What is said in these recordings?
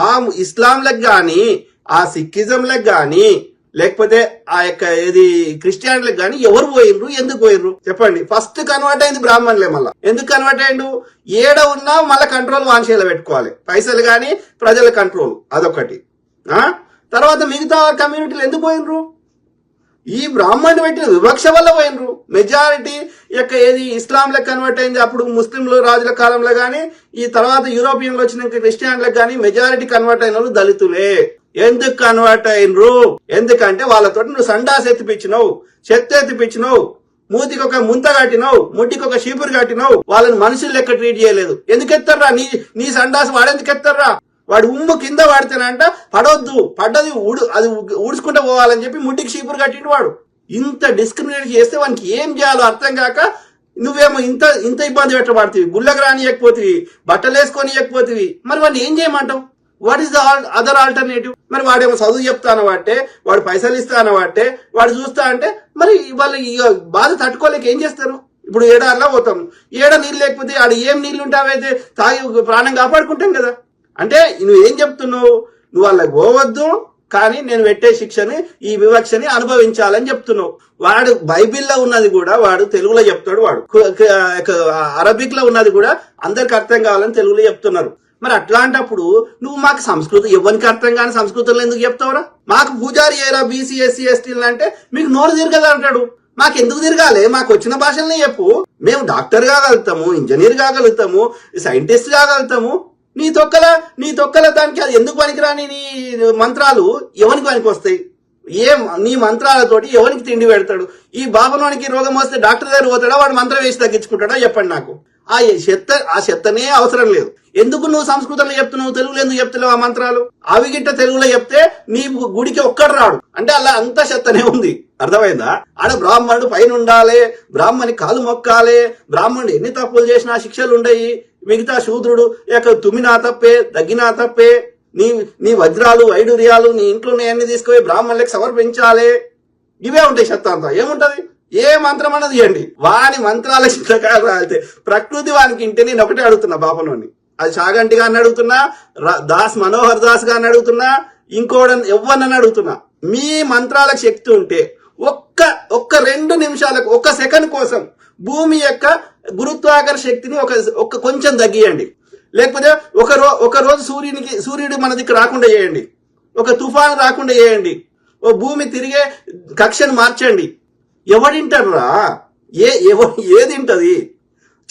ఆ ఇస్లాంలకు కానీ ఆ సిక్కిజంలకు కానీ లేకపోతే ఆ యొక్క ఏది క్రిస్టియానిలకు కానీ ఎవరు పోయిర్రు? ఎందుకు పోయిర్రు? చెప్పండి. ఫస్ట్ కన్వర్ట్ అయింది బ్రాహ్మణులే మళ్ళా. ఎందుకు కన్వర్ట్ అయ్యిండు ఏడ ఉన్నా మళ్ళీ కంట్రోల్ వాన్షేలో పెట్టుకోవాలి. పైసలు కానీ ప్రజల కంట్రోల్ అదొకటి. తర్వాత మిగతా కమ్యూనిటీలు ఎందుకు పోయినరు ఈ బ్రాహ్మణుడు పెట్టిన వివక్ష వల్ల పోయినరు. మెజారిటీ యొక్క ఏది ఇస్లాంలకు కన్వర్ట్ అయింది అప్పుడు ముస్లింలు రాజుల కాలంలో కానీ ఈ తర్వాత యూరోపియన్లు వచ్చిన క్రిస్టియన్లకు కానీ మెజారిటీ కన్వర్ట్ అయిన వాళ్ళు దళితులే. ఎందుకు కన్వర్ట్ అయినరు? ఎందుకంటే వాళ్ళతో నువ్వు సండాస్ ఎత్తిపించినవు చెత్త ఎత్తిపించినవు మూతికి ఒక ముంత కట్టినవు ముట్టికి ఒక షీపురు కట్టినావు వాళ్ళని మనుషులు లెక్క ట్రీట్ చేయలేదు. ఎందుకు ఎత్తారా నీ నీ సండాస్ వాడెందుకు ఎత్తారా వాడు ఉమ్ము కింద వాడితేనంట పడవద్దు పడ్డది ఊడు అది ఊడ్చుకుంటూ పోవాలని చెప్పి ముట్టికి చీపురు కట్టిండు వాడు. ఇంత డిస్క్రిమినేట్ చేస్తే వానికి ఏం చేయాలో అర్థం కాక నువ్వేమో ఇంత ఇంత ఇబ్బంది పెట్టబడుతుంది గుళ్ళకు రానియకపోతివి బట్టలు వేసుకొని ఇవ్వకపోతివి మరి వాడిని ఏం చేయమంటావు? What is the other alternative మరి వాడేమో చదువు చెప్తాను వాటే వాడు పైసలు ఇస్తాను వాటే వాడు చూస్తా అంటే మరి వాళ్ళు ఇక బాధ తట్టుకోలేక ఏం చేస్తారు? ఇప్పుడు ఏడాదిలా పోతాం. ఏడ నీళ్ళు లేకపోతే ఆడ ఏం నీళ్ళు ఉంటావైతే తాగి ప్రాణం కాపాడుకుంటాం కదా. అంటే నువ్వు ఏం చెప్తున్నావు? నువ్వు వాళ్ళకి పోవద్దు కానీ నేను పెట్టే శిక్షని ఈ వివక్షని అనుభవించాలని చెప్తున్నావు. వాడు బైబిల్లో ఉన్నది కూడా వాడు తెలుగులో చెప్తాడు వాడు. అరబిక్లో ఉన్నది కూడా అందరికి అర్థం కావాలని తెలుగులో చెప్తున్నారు. మరి అట్లాంటప్పుడు నువ్వు మాకు సంస్కృతి ఎవరికి అర్థం కాని సంస్కృతంలో ఎందుకు చెప్తావురా? మాకు పూజారి ఏరా బీసీ ఎస్సీ ఎస్టీలు అంటే మీకు నోరు తిరగదు అంటాడు. మాకు ఎందుకు తిరగాలి? మాకు వచ్చిన భాషల్ని చెప్పు. మేము డాక్టర్ కాగలుగుతాము ఇంజనీర్ కాగలుగుతాము సైంటిస్ట్ కాగలుగుతాము. నీ తొక్కల నీ తొక్కల దానికి అది ఎందుకు పనికిరాని నీ మంత్రాలు? ఎవరికి పనికి వస్తాయి ఏం నీ మంత్రాలతోటి ఎవరికి తిండి పెడతాడు? ఈ బాబులోనికి రోగం వస్తే డాక్టర్ దగ్గర పోతాడా? వాడు మంత్రం వేసి తగ్గించుకుంటాడా? చెప్పండి నాకు. ఆ చెత్త ఆ చెత్తనే అవసరం లేదు. ఎందుకు నువ్వు సంస్కృతంలో చెప్తున్నావు? తెలుగులో ఎందుకు చెప్తున్నావు ఆ మంత్రాలు? అవి గిట్ట తెలుగులో చెప్తే నీ గుడికి ఒక్కడు రాడు. అంటే అలా అంత చెత్తనే ఉంది. అర్థమైందా? ఆడ బ్రాహ్మణుడు పైన ఉండాలి బ్రాహ్మణి కాలు మొక్కాలి బ్రాహ్మణుడు ఎన్ని తప్పులు చేసినా శిక్షలు ఉండయి మిగతా శూద్రుడు ఇక తుమినా తప్పే దగ్గినా తప్పే నీ నీ వజ్రాలు వైడూర్యాలు నీ ఇంట్లో అన్ని తీసుకుపోయి బ్రాహ్మణులకు సమర్పించాలి. ఇవే ఉంటాయి చెత్త ఏముంటది? ఏ మంత్రం అన్నది ఇవ్వండి. వాని మంత్రాల చిత్రకాలు రాలితే ప్రకృతి వానికి ఇంటే నేను ఒకటే అడుగుతున్నా బాపనోని. అది చాగంటి గారిని అడుగుతున్నా దాస్ మనోహర్ దాస్ గారిని అడుగుతున్నా ఇంకోడని ఎవరినని అడుగుతున్నా. మీ మంత్రాలకు శక్తి ఉంటే ఒక్క ఒక్క రెండు నిమిషాలకు ఒక్క సెకండ్ కోసం భూమి యొక్క గురుత్వాకర్ష శక్తిని ఒక ఒక కొంచెం తగ్గియండి. లేకపోతే ఒక రో ఒక రోజు సూర్యునికి సూర్యుడు మన దగ్గర రాకుండా చేయండి. ఒక తుఫాను రాకుండా చేయండి. ఓ భూమి తిరిగే కక్షను మార్చండి. ఎవడింటారా ఏ ఎవ తింటది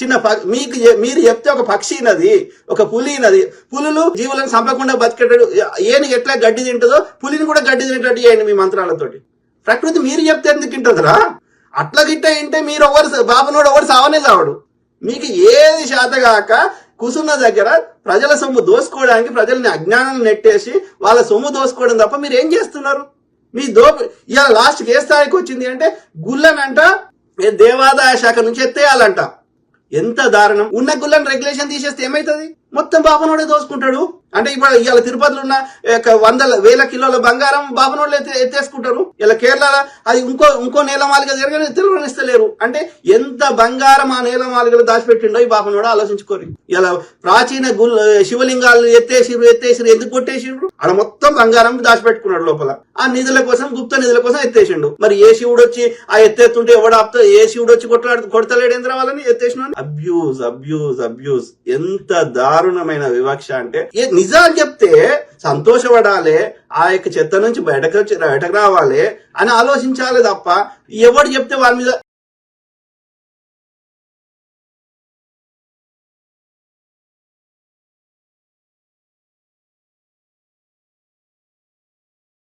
చిన్న ప- మీకు మీరు చెప్తే ఒక పక్షి నది ఒక పులి నది. పులులు జీవులను చంపకుండా బతికేటట్టు ఏని ఎట్లా గడ్డి తింటుందో పులిని కూడా గడ్డి తినేటట్టు చేయండి మీ మంత్రాలతోటి. ప్రకృతి మీరు చెప్తే ఎందుకు తింటుందిరా? అట్లా గిట్ట ఏంటే మీరు ఎవరు బాబునోడు ఎవరు సావనే సావడు. మీకు ఏది శాతగాక కుసున్న దగ్గర ప్రజల సొమ్ము దోసుకోవడానికి ప్రజల్ని అజ్ఞానం నెట్టేసి వాళ్ళ సొమ్ము దోసుకోవడం తప్ప మీరు ఏం చేస్తున్నారు? మీ దో ఇలా లాస్ట్కి ఏ స్థాయికి వచ్చింది అంటే గుళ్ళనంట దేవాదాయ శాఖ నుంచి ఎత్తేయాలంట. ఎంత దారుణం. ఉన్న గుళ్ళని రెగ్యులేషన్ తీసేస్తే ఏమైతుంది? మొత్తం బాబునోడే దోసుకుంటాడు అంటే ఇప్పుడు ఇవాళ తిరుపతిలో ఉన్న వందల వేల కిలోల బంగారం బాబునోళ్ళు ఎత్తే ఎత్తేసుకుంటారు. ఇలా కేరళ అది ఇంకో ఇంకో నేలమాలిక జరగని తెలుగునిస్తలేరు అంటే ఎంత బంగారం ఆ నేలమాలికలు దాచిపెట్టిండో ఈ బాబునోడు ఆలోచించుకోరు. ఇలా ప్రాచీన గుల్ శివలింగాలు ఎత్తేసిరు ఎత్తేసిరు ఎందుకు కొట్టేసిండ్రు ఆడ మొత్తం బంగారం దాచిపెట్టుకున్నాడు లోపల. ఆ నిధుల కోసం గుప్త నిధుల కోసం ఎత్తేసిండు. మరి ఏ శివుడు వచ్చి ఆ ఎత్తేస్తుంటే ఎవడు ఆపుతా ఏ శివుడు వచ్చి కొట్లాడు కొడతలేడేంద్ర వాళ్ళని ఎత్తేసిన అబ్యూజ్ అబ్యూజ్ అబ్యూజ్. ఎంత దారుణమైన వివక్ష అంటే ఏ నిజాలు చెప్తే సంతోషపడాలి ఆ యొక్క చెత్త నుంచి బయటకు వచ్చి బయటకు రావాలి అని ఆలోచించాలి తప్ప ఎవడు చెప్తే వాళ్ళ మీద